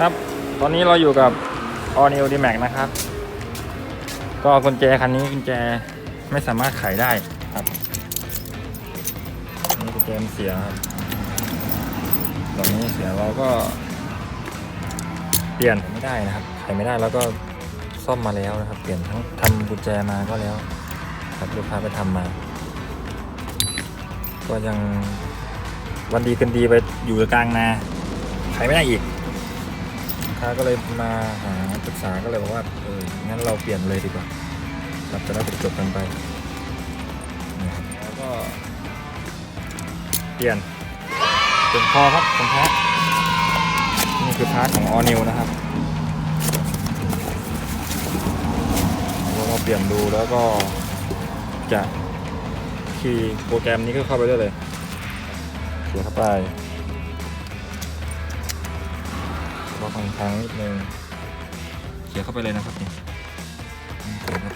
ครับ ตอนนี้เราอยู่กับ All New D Max นะครับ ก็กุญแจคันนี้กุญแจไม่สามารถไขได้ครับนี่กุญแจมันเสียครับตอนนี้เสียเราก็เปลี่ยนไม่ได้นะครับ ไขไม่ได้แล้วก็ซ่อมมาแล้วนะครับ เปลี่ยนทั้งทำกุญแจมาก็แล้ว ครับลูกค้าไปทำมา ก็ยังวันดีกันดีไปอยู่กลางนาไขไม่ได้อีก ค้าก็เลยมาหาปรึกษาก็เลยบอกว่าเอองั้นเราเปลี่ยนเลยดีกว่าครับจะได้จบๆกันไปนะครับแล้วก็เปลี่ยนเปลี่ยนคอครับของแท้นี่คือพาร์ทของออนิวนะครับเราก็เปลี่ยนดูแล้วก็จะคีย์โปรแกรมนี้ก็เข้าไปได้เลยเสียบเข้าไป กทางทางนิดนึงเขียเข้าไปเลยนะครับนี่ยนเข้าไปครับ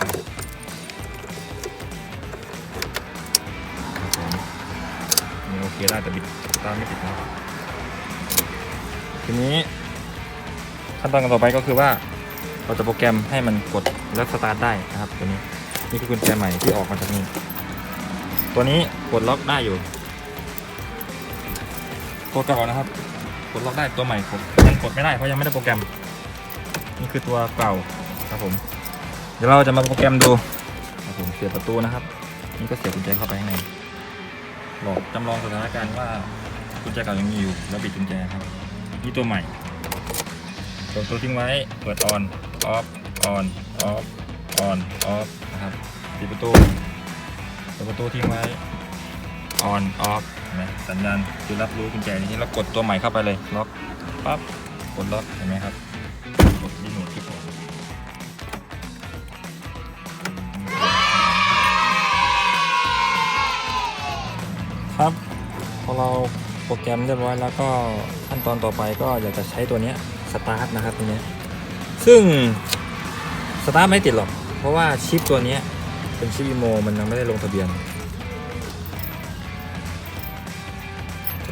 ผมนี่โอเคได้แต่บิดสตาร์ไม่ติดนะครับทีนี้ขั้นตอนต่อไปก็คือว่าเราจะโปรแกรมให้มันกดแล้วสตาร์ทได้นะครับตัวนี้นี่คือกุญแจใหม่ที่ออกมาจากนี่ตัวนี้กดล็อกได้อยู่ตัวเก่านะครับกดล็อกได้ตัวใหม่ผมยัง กดไม่ได้เพราะยังไม่ได้โปรแกรม นี่คือตัวเก่าครับผม เดี๋ยวเราจะมาโปรแกรมดูครับผมเสียบประตูนะครับ นี่ก็เสียบกุญแจเข้าไปข้างในหลอกจำลองสถานการณ์ว่ากุญแจเก่ายังมีอยู่แล้วบิดกุญแจครับนี่ตัวใหม่กดตัวทิ้งไว้เปิดออนออฟออนออฟออนออฟนะครับปิดประตูเปิดประตูทิ้งไว้ออนออฟนะสัญญาณคือรับรู้กุญแจนี้แล้วกดตัวใหม่เข้าไปเลยล็อกปั๊บ ดล็อกเห็นไหมครับกดรีโมทที่ผมครับพอเราโปรแกรมเรียบร้อยแล้วก็ขั้นตอนต่อไปก็อยากจะใช้ตัวนี้สตาร์ทนะครับตัวนี้ซึ่งสตาร์ทไม่ติดหรอก เพราะว่าชิปตัวนี้เป็นชิปอีโมมันยังไม่ได้ลงทะเบียน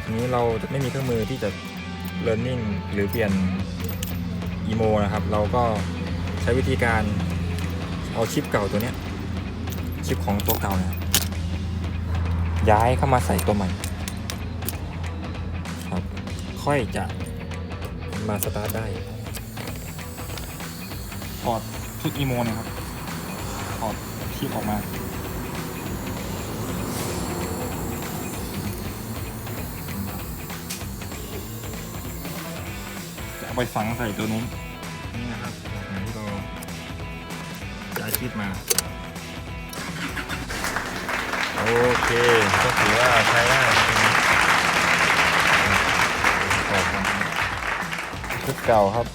ทีนี้เราจะไม่มีเครื่องมือที่จะ learning หรือเปลี่ยน emo นะครับ เราก็ใช้วิธีการเอาชิปเก่าตัวนี้ชิปของตัวเก่านี่ยย้ายเข้ามาใส่ตัวใหม่ครับค่อยจะมาสตาร์ทได้ถอดชุด emo นะครับถอดชิปออกมา ไปฝังใส่ตัวนู้นนี่นะครับอย่างที่เราย้ายชิปมา โอเคก็ถือว่าใช้ได้นะครับชุดเก่าครับ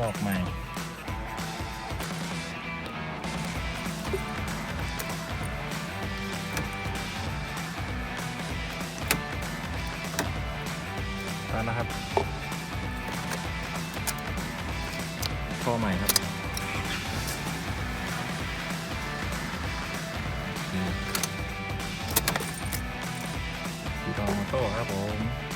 ดอกใหม่ แล้วนะครับข้อใหม่ครับดีดองมอโต้ครับผม